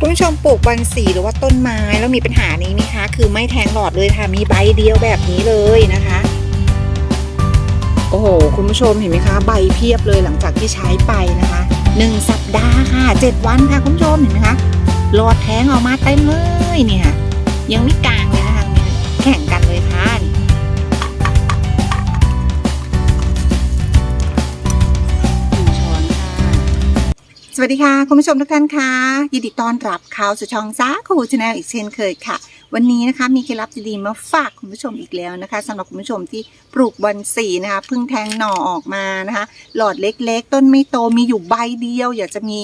คุณผู้ชมปลูกบอนสีหรือว่าต้นไม้แล้วมีปัญหานี้ไหมคะ คือไม่แทงหลอดเลยค่ะ มีใบเดียวแบบนี้เลยนะคะ โอ้โห คุณผู้ชมเห็นไหมคะ ใบเพียบเลยหลังจากที่ใช้ไปนะคะหนึ่งสัปดาห์ค่ะเจ็ดวันค่ะคุณผู้ชมเห็นไหมคะหลอดแทงออกมาเต็มเลยเนี่ย ยังไม่กลางเลยนะคะแข่งกัน วัสดีค่ะ คุณผู้ชมทุกท่านค่ะ ยินดีต้อนรับเข้าสู่ช่องซาคูชาแนลอีกเช่นเคยค่ะ วันนี้นะคะมีเคล็ดลับดีๆมาฝากคุณผู้ชมอีกแล้วนะคะสำหรับคุณผู้ชมที่ปลูกบอนสีนะคะเพิ่งแทงหน่อออกมานะคะ หลอดเล็กๆ ต้นไม่โตมีอยู่ใบเดียว อยากจะมี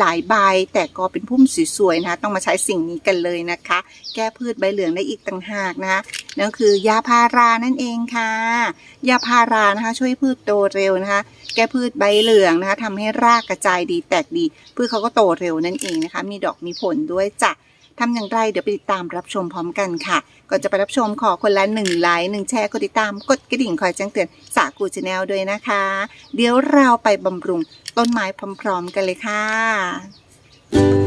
หลายๆใบ แต่ก็เป็นพุ่มสวยๆนะคะ ต้องมาใช้สิ่งนี้กันเลยนะคะ แก้พืชใบเหลืองได้อีกต่างหากนะคะนั่นคือยาพารานั่นเองค่ะยาพารานะคะ ช่วยพืชโตเร็วนะคะ แก้พืชใบเหลืองนะคะทำให้รากกระจายดีแตกดีพืชเขาก็โตเร็วนั่นเองนะคะ มีดอกมีผลด้วยจ้ะ ทำอย่างไรเดี๋ยวไปติดตามรับชมพร้อมกันค่ะ ก่อนจะไปรับชมขอคนละหนึ่งไลค์หนึ่งแชร์กดติดตามกดกระดิ่งคอยแจ้งเตือนสากูชาแนลด้วยนะคะ เดี๋ยวเราไปบำรุงต้นไม้พร้อมๆกันเลยค่ะ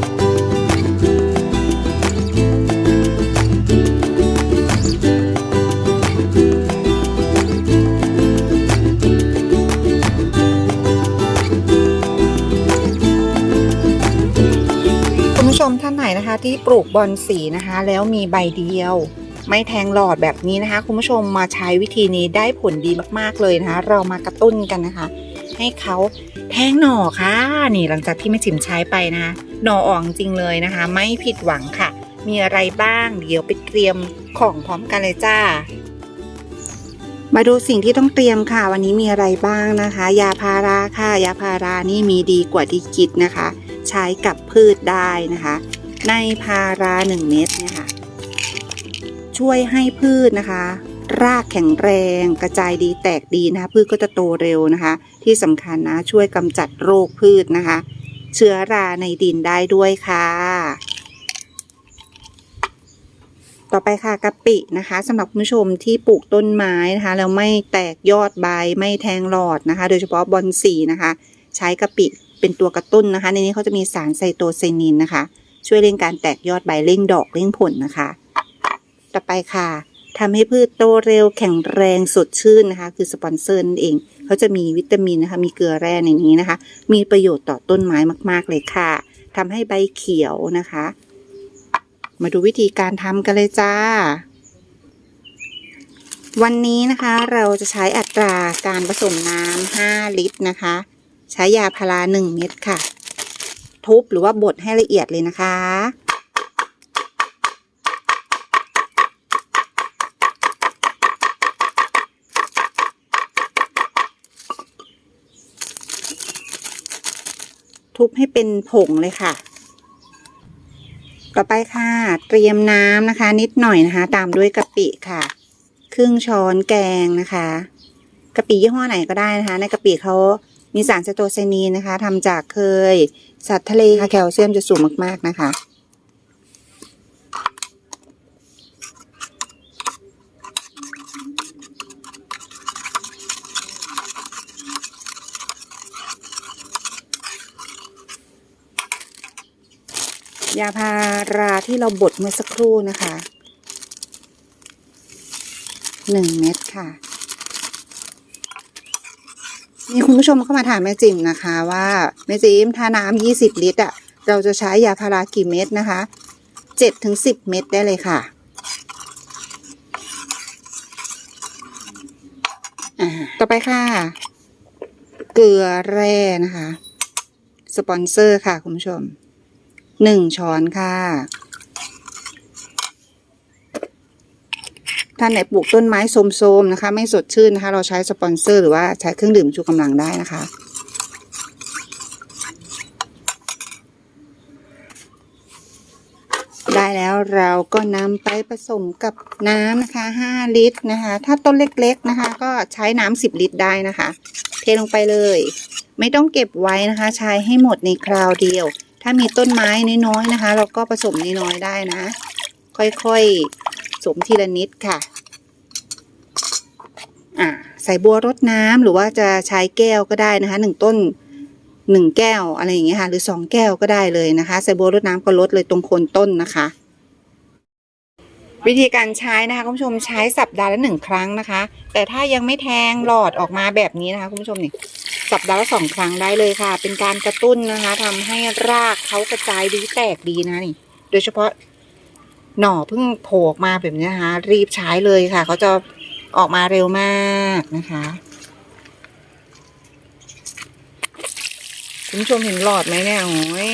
นะคะ ที่ปลูกบอนสีนะคะ แล้วมีใบเดียว ไม่แทงหลอดแบบนี้นะคะ คุณผู้ชมมาใช้วิธีนี้ได้ผลดีมากๆเลยนะคะ เรามากระตุ้นกันนะคะ ให้เขาแทงหน่อค่ะ นี่หลังจากที่แม่จิมใช้ไปนะคะหน่ออ่อกจริงเลยนะคะ ไม่ผิดหวังค่ะ มีอะไรบ้าง เดี๋ยวไปเตรียมของพร้อมกันเลยจ้ามาดูสิ่งที่ต้องเตรียมค่ะ วันนี้มีอะไรบ้างนะคะ ยาพาราค่ะ ยาพารานี่มีดีกว่าที่คิดนะคะ ใช้กับพืชได้นะคะ ในพาราหนึ่งเม็ดเนี่ยค่ะ ช่วยให้พืชนะคะ รากแข็งแรงกระจายดีแตกดีนะคะ พืชก็จะโตเร็วนะคะ ที่สำคัญนะช่วยกำจัดโรคพืชนะคะ เชื้อราในดินได้ด้วยค่ะ ต่อไปค่ะกะปินะคะสำหรับคุณผู้ชมที่ปลูกต้นไม้นะคะแล้วไม่แตกยอดใบไม่แทงหลอดนะคะ โดยเฉพาะบอนสีนะคะ ใช้กะปิเป็นตัวกระตุ้นนะคะ ในนี้เขาจะมีสารไซโตไซนินนะคะ ช่วยเร่งการแตกยอดใบเร่งดอกเร่งผลนะคะ ต่อไปค่ะทำให้พืชโตเร็วแข็งแรงสดชื่นนะคะ คือสปอนเซอร์นั่นเอง เขาจะมีวิตามินนะคะ มีเกลือแร่ในนี้นะคะ มีประโยชน์ต่อต้นไม้มาก ๆ เลยค่ะทำให้ใบเขียวนะคะ มาดูวิธีการทำกันเลยจ้า วันนี้นะคะเราจะใช้อัตราการผสมน้ำ5ลิตรนะคะ ใช้ยาพารา1เม็ดค่ะ ทุบหรือว่าบดให้ละเอียดเลยนะคะ ทุบให้เป็นผงเลยค่ะ ต่อไปค่ะ เตรียมน้ำนะคะ นิดหน่อยนะคะ ตามด้วยกะปิค่ะ ครึ่งช้อนแกงนะคะกะปิยี่ห้อไหนก็ได้นะคะ ในกะปิเขา มีสารสโตไซนีนนะคะทำจากเคย สัตว์ทะเลค่ะแคลเซียมจะสูงมากๆนะคะ ยาพาราที่เราบดเมื่อสักครู่นะคะหนึ่งเม็ดค่ะ มีคุณผู้ชมเข้ามาถามแม่จิ๋มนะคะว่าแม่จิ๋มถ้าน้ำยี่สิบลิตรอะเราจะใช้ยาพารากี่เม็ดนะคะเจ็ดถึงสิบเม็ดได้เลยค่ะอ่าต่อไปค่ะ เกลือแร่นะคะ สปอนเซอร์ค่ะคุณผู้ชมหนึ่งช้อนค่ะ ท่านไหนปลูกต้นไม้โทรมๆนะคะ ไม่สดชื่นนะคะ เราใช้สปอนเซอร์หรือว่าใช้เครื่องดื่มชูกำลังได้นะคะ ได้แล้วเราก็นำไปผสมกับน้ำนะคะ 5 ลิตรนะคะ ถ้าต้นเล็กๆนะคะ ก็ใช้น้ำ10 ลิตรได้นะคะ เทลงไปเลย ไม่ต้องเก็บไว้นะคะ ใช้ให้หมดในคราวเดียว ถ้ามีต้นไม้น้อยๆนะคะ เราก็ผสมน้อยๆได้นะ ค่อยๆ สมทีละนิดค่ะอ่าใส่บัวรดน้ำหรือว่าจะใช้แก้วก็ได้นะคะหนึ่งต้นหนึ่งแก้วอะไรอย่างเงี้ยค่ะ หรือสองแก้วก็ได้เลยนะคะ ใส่บัวรดน้ำก็ลดเลยตรงโคนต้นนะคะ วิธีการใช้นะคะคุณผู้ชมใช้สัปดาห์ละหนึ่งครั้งนะคะ แต่ถ้ายังไม่แทงหลอดออกมาแบบนี้นะคะคุณผู้ชมนี่สัปดาห์ละสองครั้งได้เลยค่ะ เป็นการกระตุ้นนะคะทำให้รากเขากระจายดีแตกดีนะนี่ โดยเฉพาะ หน่อเพิ่งโผล่มาแบบนี้นะคะ รีบใช้เลยค่ะ เขาจะออกมาเร็วมากนะคะคุณผู้ชมเห็นหลอดไหมเนี่ยโอ้ย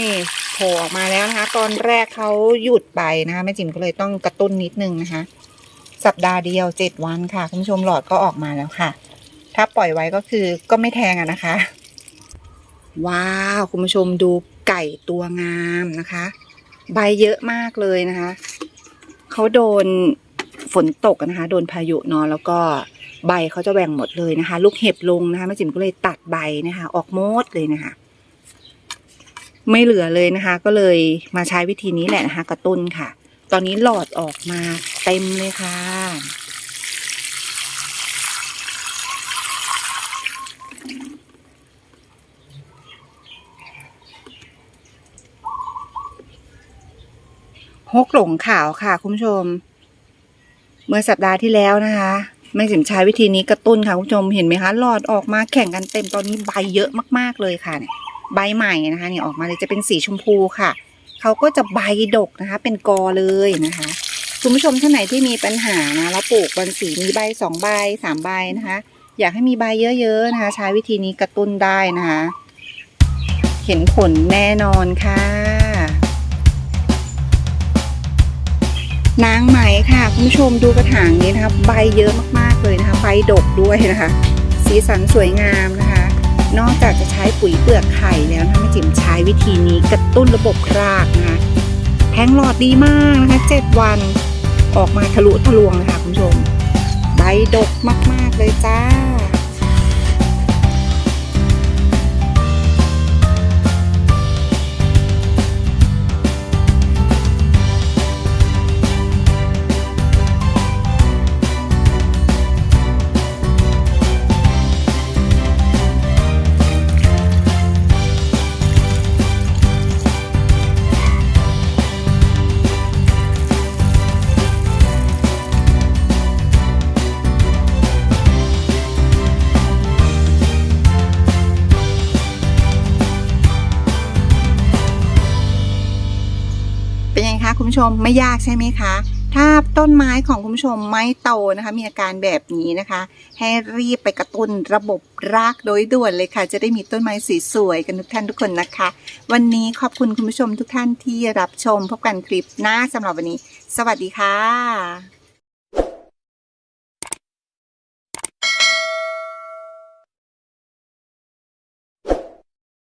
โผล่ออกมาแล้วนะคะ ตอนแรกเขาหยุดไปนะคะแม่จิ๋มก็เลยต้องกระตุ้นนิดนึงนะคะ สัปดาห์เดียวเจ็ดวันค่ะ คุณผู้ชมหลอดก็ออกมาแล้วค่ะ ถ้าปล่อยไว้ก็คือก็ไม่แทงอะนะคะ ว้าว คุณผู้ชมดูไก่ตัวงามนะคะ ใบเยอะมากเลยนะคะ เขาโดนฝนตกนะคะ โดนพายุเนอะแล้วก็ใบเขาจะแหว่งหมดเลยนะคะ ลูกเห็บลงนะคะแม่จิ๋มก็เลยตัดใบนะคะ ออกหมดเลยนะคะ ไม่เหลือเลยนะคะ ก็เลยมาใช้วิธีนี้แหละนะคะ กระตุ้นค่ะ ตอนนี้หลอดออกมาเต็มเลยค่ะ ฮกหลงขาวค่ะ คุณผู้ชม เมื่อสัปดาห์ที่แล้วนะคะแม่สิมใช้วิธีนี้กระตุ้นค่ะคุณผู้ชมเห็นไหมคะหลอดออกมาแข่งกันเต็มตอนนี้ใบเยอะมากๆเลยค่ะเนี่ยใบใหม่นะคะเนี่ยออกมาเลยจะเป็นสีชมพูค่ะเขาก็จะใบดกนะคะ เป็นกอเลยนะคะคุณผู้ชมท่านไหนที่มีปัญหานะแล้วปลูกบอนสีมีใบสองใบสามใบนะคะ อยากให้มีใบเยอะๆนะคะ ใช้วิธีนี้กระตุ้นได้นะคะ เห็นผลแน่นอนค่ะ นางไหมค่ะคุณผู้ชมดูกระถางนี้นะคะใบเยอะมากๆเลยนะคะใบดกด้วยนะคะ สีสันสวยงามนะคะ นอกจากจะใช้ปุ๋ยเปลือกไข่แล้วนะคะแม่จิ๋มใช้วิธีนี้กระตุ้นระบบรากนะคะแทงหลอดดีมากนะคะเจ็ดวันออกมาทะลุทะลวงเลยค่ะคุณผู้ชม ใบดกมากๆเลยจ้า ผู้ชมไม่ยากใช่ไหมคะ ถ้าต้นไม้ของคุณผู้ชมไม่โตนะคะ มีอาการแบบนี้นะคะ ให้รีบไปกระตุ้นระบบรากโดยด่วนเลยค่ะ จะได้มีต้นไม้สีสวยกันทุกท่านทุกคนนะคะ วันนี้ขอบคุณคุณผู้ชมทุกท่านที่รับชมพบกันคลิปหน้าสำหรับวันนี้ สวัสดีค่ะ